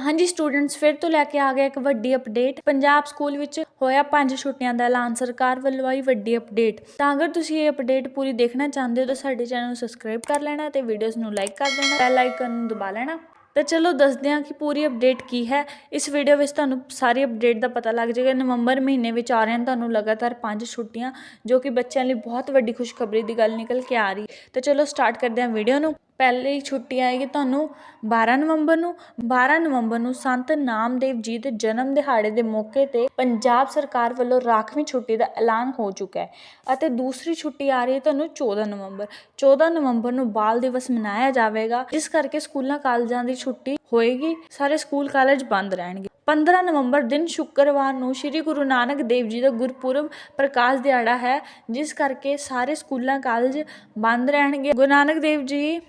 ਹਾਂਜੀ ਸਟੂਡੈਂਟਸ ਫਿਰ ਤੋਂ ਲੈ ਕੇ ਆ ਗਿਆ ਇੱਕ ਵੱਡੀ ਅਪਡੇਟ ਪੰਜਾਬ ਸਕੂਲ ਵਿੱਚ ਹੋਇਆ ਪੰਜ ਛੁੱਟੀਆਂ ਦਾ ਐਲਾਨ, ਸਰਕਾਰ ਵੱਲੋਂ ਆਈ ਵੱਡੀ ਅਪਡੇਟ ਤਾਂ ਅਗਰ ਤੁਸੀਂ ਇਹ ਅਪਡੇਟ ਪੂਰੀ ਦੇਖਣਾ ਚਾਹੁੰਦੇ ਹੋ, ਤਾਂ ਸਾਡੇ ਚੈਨਲ ਨੂੰ ਸਬਸਕ੍ਰਾਈਬ ਕਰ ਲੈਣਾ ਤੇ ਵੀਡੀਓਜ਼ ਨੂੰ ਲਾਈਕ ਕਰ ਦੇਣਾ ਬੈਲ ਆਈਕਨ ਨੂੰ ਦਬਾ ਲੈਣਾ। ਤਾਂ ਚਲੋ ਦੱਸਦੇ ਹਾਂ ਕਿ ਪੂਰੀ ਅਪਡੇਟ ਕੀ ਹੈ। ਇਸ ਵੀਡੀਓ ਵਿੱਚ ਤੁਹਾਨੂੰ ਸਾਰੀ ਅਪਡੇਟ ਦਾ ਪਤਾ ਲੱਗ ਜਾਏਗਾ। ਨਵੰਬਰ ਮਹੀਨੇ ਵਿੱਚ ਆ ਰਹੇ ਹਨ ਤੁਹਾਨੂੰ ਲਗਾਤਾਰ ਪੰਜ ਛੁੱਟੀਆਂ, ਜੋ ਕਿ ਬੱਚਿਆਂ ਲਈ ਬਹੁਤ ਵੱਡੀ ਖੁਸ਼ਖਬਰੀ ਦੀ ਗੱਲ ਨਿਕਲ ਕੇ ਆ ਰਹੀ। ਤਾਂ ਚਲੋ ਸਟਾਰਟ ਕਰਦੇ ਹਾਂ ਵੀਡੀਓ ਨੂੰ। ਪਹਿਲੀ ਛੁੱਟੀ ਆਏਗੀ ਤੁਹਾਨੂੰ 12 ਨਵੰਬਰ ਨੂੰ 12 ਨਵੰਬਰ ਨੂੰ ਸੰਤ ਨਾਮਦੇਵ ਜੀ ਦੇ ਜਨਮ ਦਿਹਾੜੇ ਦੇ ਮੌਕੇ ਤੇ ਪੰਜਾਬ ਸਰਕਾਰ ਵੱਲੋਂ ਰਾਖਵੀਂ ਛੁੱਟੀ ਦਾ ਐਲਾਨ ਹੋ ਚੁੱਕਾ ਹੈ ਅਤੇ ਦੂਸਰੀ ਛੁੱਟੀ ਆ ਰਹੀ ਹੈ ਤੁਹਾਨੂੰ 14 ਨਵੰਬਰ। 14 ਨਵੰਬਰ ਨੂੰ ਬਾਲ ਦਿਵਸ ਮਨਾਇਆ ਜਾਵੇਗਾ, ਜਿਸ ਕਰਕੇ ਸਕੂਲਾਂ ਕਾਲਜਾਂ ਦੀ ਛੁੱਟੀ ਹੋਏਗੀ, ਸਾਰੇ ਸਕੂਲ ਕਾਲਜ ਬੰਦ ਰਹਿਣਗੇ। 15 ਨਵੰਬਰ ਦਿਨ ਸ਼ੁੱਕਰਵਾਰ ਨੂੰ ਸ੍ਰੀ ਗੁਰੂ ਨਾਨਕ ਦੇਵ ਜੀ ਦਾ ਗੁਰਪੁਰਬ ਪ੍ਰਕਾਸ਼ ਦਿਹਾੜਾ ਹੈ, ਜਿਸ ਕਰਕੇ ਸਾਰੇ ਸਕੂਲਾਂ ਕਾਲਜ ਬੰਦ ਰਹਿਣਗੇ। ਗੁਰੂ ਨਾਨਕ ਦੇਵ ਜੀ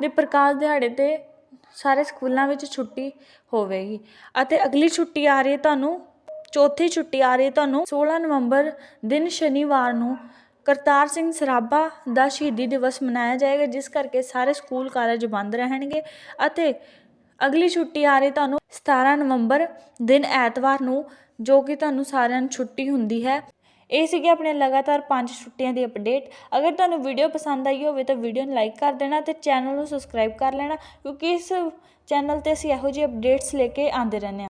ਦੇ ਪ੍ਰਕਾਸ਼ ਦਿਹਾੜੇ ਤੇ ਸਾਰੇ ਸਕੂਲਾਂ ਵਿੱਚ ਛੁੱਟੀ ਹੋਵੇਗੀ। ਅਤੇ ਅਗਲੀ ਛੁੱਟੀ ਆ ਰਹੀ ਹੈ ਤੁਹਾਨੂੰ, ਚੌਥੀ ਛੁੱਟੀ ਆ ਰਹੀ ਹੈ ਤੁਹਾਨੂੰ 16 ਨਵੰਬਰ ਦਿਨ ਸ਼ਨੀਵਾਰ ਨੂੰ ਕਰਤਾਰ ਸਿੰਘ ਸਰਾਭਾ ਦਾ ਸ਼ਹੀਦੀ ਦਿਵਸ ਮਨਾਇਆ ਜਾਏਗਾ, ਜਿਸ ਕਰਕੇ ਸਾਰੇ ਸਕੂਲ ਕਾਲਜ ਬੰਦ ਰਹਿਣਗੇ। ਅਤੇ ਅਗਲੀ ਛੁੱਟੀ ਆ ਰਹੀ ਤੁਹਾਨੂੰ 17 ਨਵੰਬਰ ਦਿਨ ਐਤਵਾਰ ਨੂੰ, ਜੋ ਕਿ ਤੁਹਾਨੂੰ ਸਾਰਿਆਂ ਨੂੰ ਛੁੱਟੀ ਹੁੰਦੀ ਹੈ। ਇਹ ਸੀਗੇ ਆਪਣੇ ਲਗਾਤਾਰ ਪੰਜ ਛੁੱਟੀਆਂ ਦੀ ਅਪਡੇਟ। ਅਗਰ ਤੁਹਾਨੂੰ ਵੀਡੀਓ ਪਸੰਦ ਆਈ ਹੋਵੇ ਤਾਂ ਵੀਡੀਓ ਨੂੰ ਲਾਈਕ ਕਰ ਦੇਣਾ ਤੇ ਚੈਨਲ ਨੂੰ ਸਬਸਕ੍ਰਾਈਬ ਕਰ ਲੈਣਾ, ਕਿਉਂਕਿ ਇਸ ਚੈਨਲ ਤੇ ਅਸੀਂ ਇਹੋ ਜਿਹੇ ਅਪਡੇਟਸ ਲੈ ਕੇ ਆਉਂਦੇ ਰਹਿੰਦੇ ਹਾਂ।